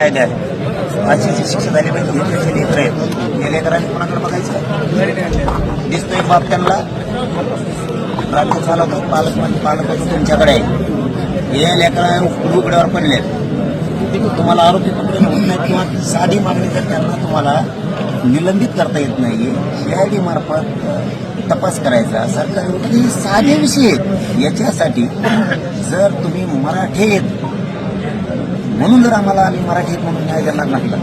कायदे शिक्षा झाली पाहिजे लेकर आहेत हे लेकरांनी कोणाकडे बघायचं? दिसतोय बाप त्यांना. राज्य चालवतो पालक म्हणजे पालक म्हणजे तुमच्याकडे या हे लेकरा उघड्यावर पडले. तुम्हाला आरोपी पत्र होत नाही किंवा साधी मागणी जर त्यांना तुम्हाला निलंबित करता येत नाही सीआयडी मार्फत तपास करायचा. सरकारी साधे विषय आहेत याच्यासाठी जर तुम्ही मराठी म्हणून जर आम्हाला आम्ही मराठीत म्हणून न्याय देणार नसला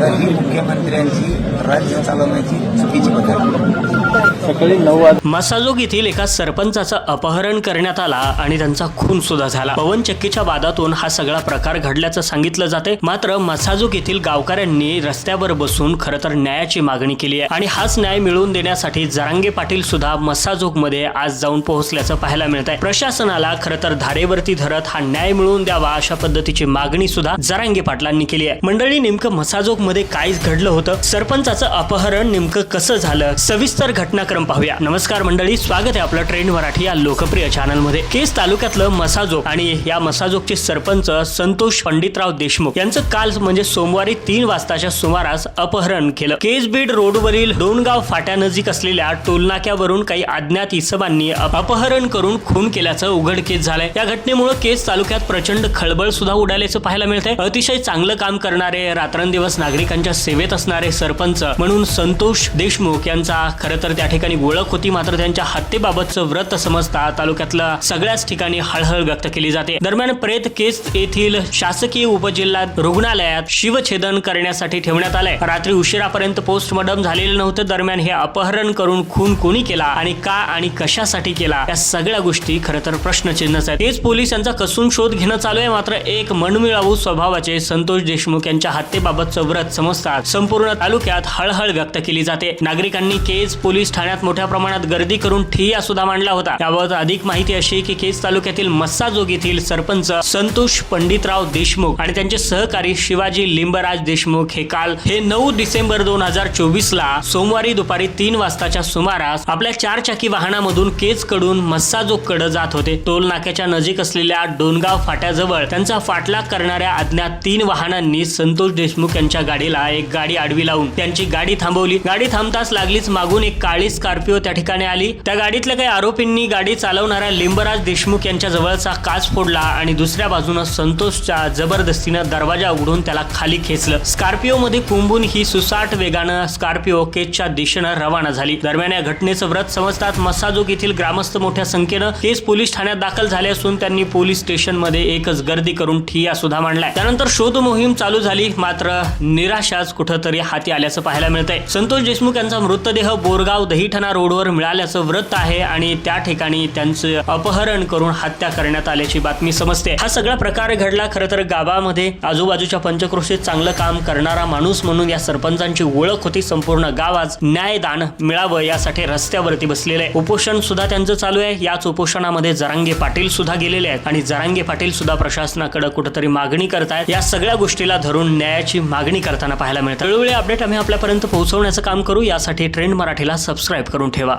तर ही मुख्यमंत्र्यांची राज्य चालवण्याची चुकीची पद्धत सकाळी नऊ वाज मसाजोग येथील एका सरपंचाचं अपहरण करण्यात आला आणि त्यांचा खून सुद्धा झाला. पवन चक्कीच्या वादातून हा सगळा प्रकार घडल्याचं सांगितलं जाते. मात्र मसाजोग येथील गावकऱ्यांनी रस्त्यावर बसून खरं तर न्यायाची मागणी केली आहे. आणि हाच न्याय मिळवून देण्यासाठी जरांगे पाटील सुद्धा मसाजोगमध्ये आज जाऊन पोहोचल्याचं पाहायला मिळत आहे प्रशासनाला खरं तर धारेवरती धरत हा न्याय मिळवून द्यावा अशा पद्धतीची मागणी सुद्धा जरांगे पाटलांनी केली आहे. मंडळी नेमकं मसाजोगमध्ये काय घडलं होतं? सरपंचाचं अपहरण नेमकं कसं झालं? सविस्तर घटनाक्रम पाहूया. नमस्कार मंडळी स्वागत आहे आपलं ट्रेंड मराठी या लोकप्रिय चॅनलमध्ये केस तालुक्यातलं मसाजोग आणि या मसाजोगचे सरपंच संतोष पंडितराव देशमुख यांचं काल म्हणजे सोमवारी तीन वाजताच्या सुमारास अपहरण केलं. केसबीड रोडवरील डोनगाव फाट्यानजीक असलेल्या टोलनाक्यावरून काही अज्ञात इसमांनी अप- अपहरण करून खून केल्याचं उघडकीस झालंय. या घटनेमुळे केस तालुक्यात प्रचंड खळबळ सुद्धा उडाल्याचं पाहायला मिळतंय. अतिशय चांगलं काम करणारे रात्रंदिवस नागरिकांच्या सेवेत असणारे सरपंच म्हणून संतोष देशमुख यांचा खरं तर त्या ठिकाणी ओळख होती. मात्र त्यांच्या हत्येबाबतचं व्रत समजता तालुक्यातल्या सगळ्याच ठिकाणी हळहळ व्यक्त केली जाते. दरम्यान प्रेत केस येथील शासकीय उपजिल्हा रुग्णालयात शिवछेदन करण्यासाठी ठेवण्यात आलंय. रात्री उशिरापर्यंत पोस्टमॉर्टम झालेलं नव्हतं. दरम्यान हे अपहरण करून खून कोणी केला आणि का आणि कशासाठी केला या सगळ्या गोष्टी खरं तर प्रश्नचिन्हच आहेत. तेच पोलीस यांचा कसून शोध घेणं चालू आहे. मात्र एक मनमिळावू स्वभावाचे संतोष देशमुख यांच्या हत्येबाबतचं व्रत समजतात संपूर्ण तालुक्यात हळहळ व्यक्त केली जाते. नागरिकांनी केज पोलीस ठाण्यात मोठ्या प्रमाणात गर्दी करून ठिय्या सुद्धा मांडला होता याबाबत अधिक माहिती अशी की केज तालुक्यातील मस्साजोग येथील सरपंच संतोष पंडितराव देशमुख आणि त्यांचे सहकारी शिवाजी लिंबराज देशमुख हे काल हे नऊ डिसेंबर दोन हजार चोवीस ला सोमवारी दुपारी तीन वाजताच्या सुमारास आपल्या चार चाकी वाहनामधून केजकडून मस्साजोगकडे जात होते. टोल नाक्याच्या नजीक असलेल्या डोनगाव फाट्याजवळ त्यांचा फाटलाग करणाऱ्या अज्ञात तीन वाहनांनी संतोष देशमुख यांच्या गाडीला एक गाडी आडवी लावून त्यांची गाडी थांबवली. गाडी थांबताच लागलीच मागून एक काळी स्कॉर्पिओ त्या ठिकाणी आली. त्या गाडीतल्या काही आरोपींनी गाडी चालवणाऱ्या लिंबराज देशमुख यांच्या जवळचा काच फोडला आणि दुसऱ्या बाजूनं संतोषच्या जबरदस्तीनं दरवाजा उघडून त्याला खाली खेचलं. स्कॉर्पिओ मध्ये कुंबून ही सुसाट वेगानं स्कॉर्पिओ केचच्या दिशेनं रवाना झाली. दरम्यान या घटनेचं व्रत समजतात मसाजोग येथील ग्रामस्थ मोठ्या संख्येनं केस पोलीस ठाण्यात दाखल झाले असून त्यांनी पोलीस स्टेशनमध्ये एकच गर्दी करून ठिया सुद्धा मांडलाय. त्यानंतर शोध मोहीम चालू झाली मात्र निराशाच कुठंतरी हाती आल्याचं पाहायला मिळतंय. संतोष देशमुख यांचा मृतदेह बोरगाव दहीठणा रोडवर मिळाल्याचं व्रत आहे आणि त्या ठिकाणी त्यांचं अपहरण करून हत्या करण्यात आल्याची बातमी समजते. हा सगळा प्रकार घडला खरं तर गावामध्ये. आजूबाजूच्या पंचक्रोशीत चांगलं काम करणारा माणूस म्हणून या सरपंचांची ओळख होती. संपूर्ण गावात न्यायदान मिळावं यासाठी रस्त्यावरती बसलेले आहे. उपोषण सुद्धा त्यांचं चालू आहे. याच उपोषणामध्ये जरांगे पाटील सुद्धा गेलेले आहेत आणि जरांगे पाटील सुद्धा प्रशासनाकडे कुठेतरी मागणी करतायत या सगळ्या गोष्टीला धरून न्यायाची मागणी करताना पाहायला मिळतं. वेळोवेळी अपडेट आम्ही आपल्यापर्यंत पोहोचवण्याचं काम करू यासाठी ट्रेंड मराठीला सबस्क्राईब करून ठेवा.